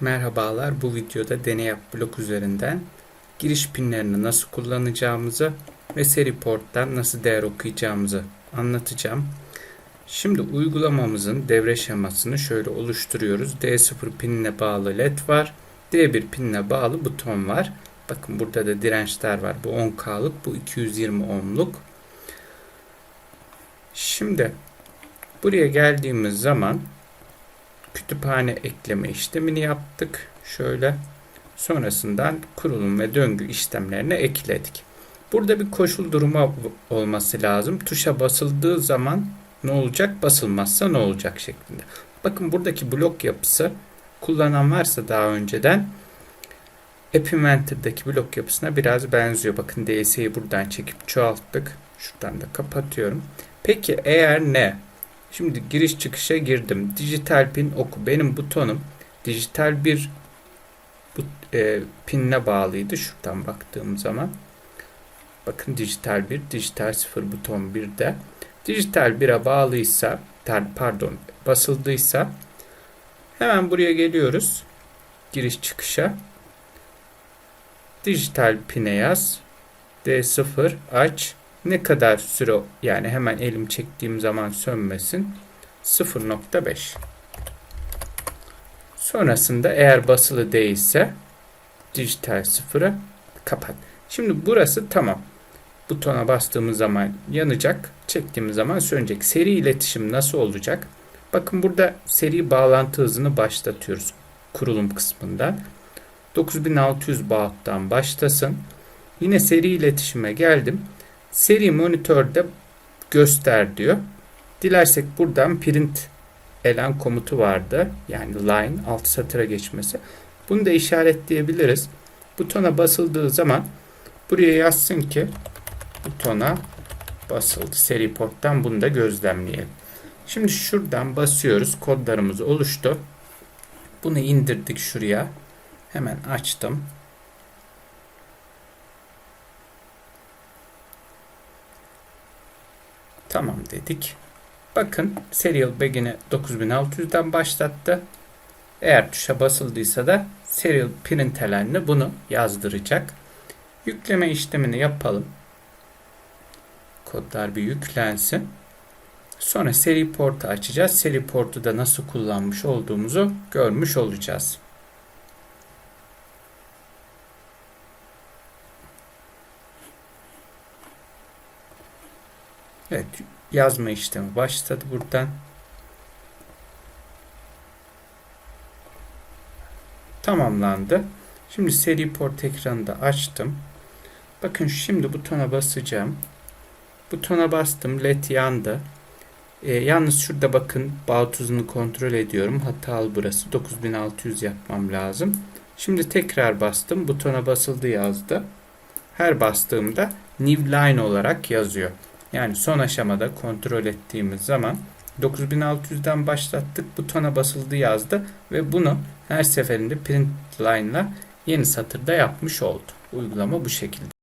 Merhabalar, bu videoda deney yap blok üzerinden giriş pinlerini nasıl kullanacağımızı ve seri porttan nasıl değer okuyacağımızı anlatacağım. Şimdi uygulamamızın devre şemasını şöyle oluşturuyoruz. D0 pinine bağlı led var. D1 pinine bağlı buton var. Bakın burada da dirençler var. Bu 10K'lık, bu 220 ohmluk. Şimdi buraya geldiğimiz zaman kütüphane ekleme işlemini yaptık. Şöyle sonrasından kurulum ve döngü işlemlerini ekledik. Burada bir koşul durumu olması lazım. Tuşa basıldığı zaman ne olacak, basılmazsa ne olacak şeklinde. Bakın buradaki blok yapısı kullanan varsa daha önceden App blok yapısına biraz benziyor. Bakın DS'yi buradan çekip çoğalttık. Şuradan da kapatıyorum. Peki eğer ne? Şimdi giriş çıkışa girdim. Dijital pin oku. Benim butonum dijital bir bu, e, pinle bağlıydı. Şuradan baktığım zaman. Bakın dijital 1, dijital 0 buton 1'de. Dijital 1'e bağlıysa, pardon basıldıysa hemen buraya geliyoruz. Giriş çıkışa. Dijital pine yaz. D0 aç ne kadar süre yani hemen elim çektiğim zaman sönmesin? 0.5 sonrasında eğer basılı değilse dijital sıfırı kapat. Şimdi burası tamam. Butona bastığımız zaman yanacak çektiğimiz zaman sönecek. Seri iletişim nasıl olacak? Bakın burada seri bağlantı hızını başlatıyoruz kurulum kısmından 9600 baut'tan başlasın. Yine seri iletişime geldim seri monitörde göster diyor. Dilersek buradan print elen komutu vardı. Yani line alt satıra geçmesi. Bunu da işaretleyebiliriz. Butona basıldığı zaman buraya yazsın ki butona basıldı. Seri porttan bunu da gözlemleyelim. Şimdi şuradan basıyoruz. Kodlarımız oluştu. Bunu indirdik şuraya. Hemen açtım. Tamam dedik. Bakın Serial Begin'i 9600'den başlattı. Eğer tuşa basıldıysa da Serial Println'le bunu yazdıracak. Yükleme işlemini yapalım. Kodlar bir yüklensin. Sonra seri portu açacağız. Seri portu da nasıl kullanmış olduğumuzu görmüş olacağız. Evet yazma işlemi başladı buradan. Tamamlandı. Şimdi seri port ekranını da açtım. Bakın şimdi butona basacağım. Butona bastım. LED yandı. Ee, yalnız şurada bakın bağ tuzunu kontrol ediyorum. Hatalı burası. 9600 yapmam lazım. Şimdi tekrar bastım. Butona basıldı yazdı. Her bastığımda new line olarak yazıyor. Yani son aşamada kontrol ettiğimiz zaman 9600'den başlattık. Butona basıldı yazdı ve bunu her seferinde print line ile yeni satırda yapmış oldu. Uygulama bu şekilde.